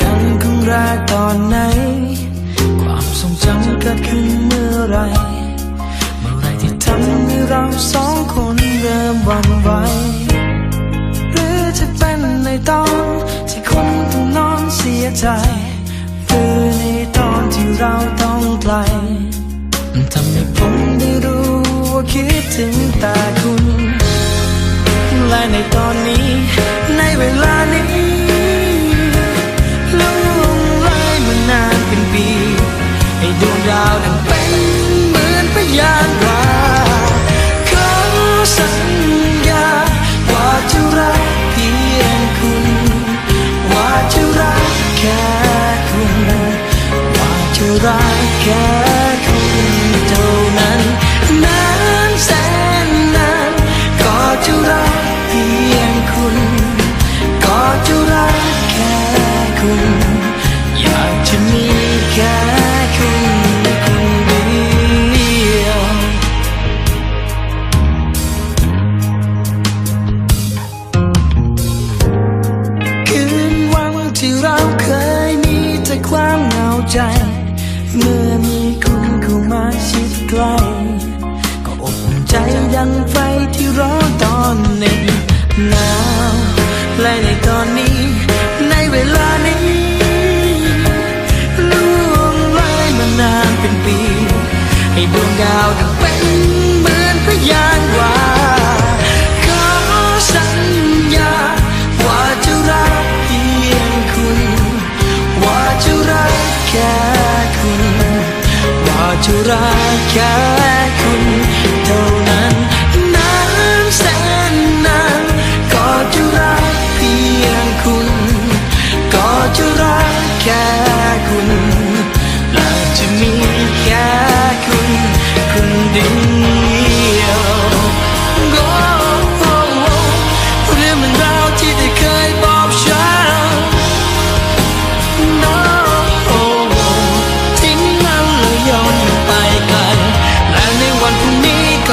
กันครั้งแรกตอนไหน ความทรงจำเกิดขึ้นเมื่อไร เมื่อไรที่ทำให้เราสองคนเริ่มหวั่นไหวหรือจะเป็นในตอนที่คนต้องนอนเสียใจหรือในตอนที่เราต้องไกลทำให้ผมได้รู้ว่าคิดถึงแต่คุณและในตอนนี้ในเวลานี้ คุณอยากจะมีแค่คุณคนเดียวคืนวันที่เราเคยมีแต่ความเหงาใจ เมื่อมีคุณเข้ามาชิดใกล้ก็อบอุ่นใจดังไฟที่ร้อนตอนหน็บหนาวและในตอนนี้ รักแค่คุณเท่านั้นนานแสนนานก็จะรักเพียงคุณ ก็จะรักแค่คุณและจะมีแค่คุณคนเดียว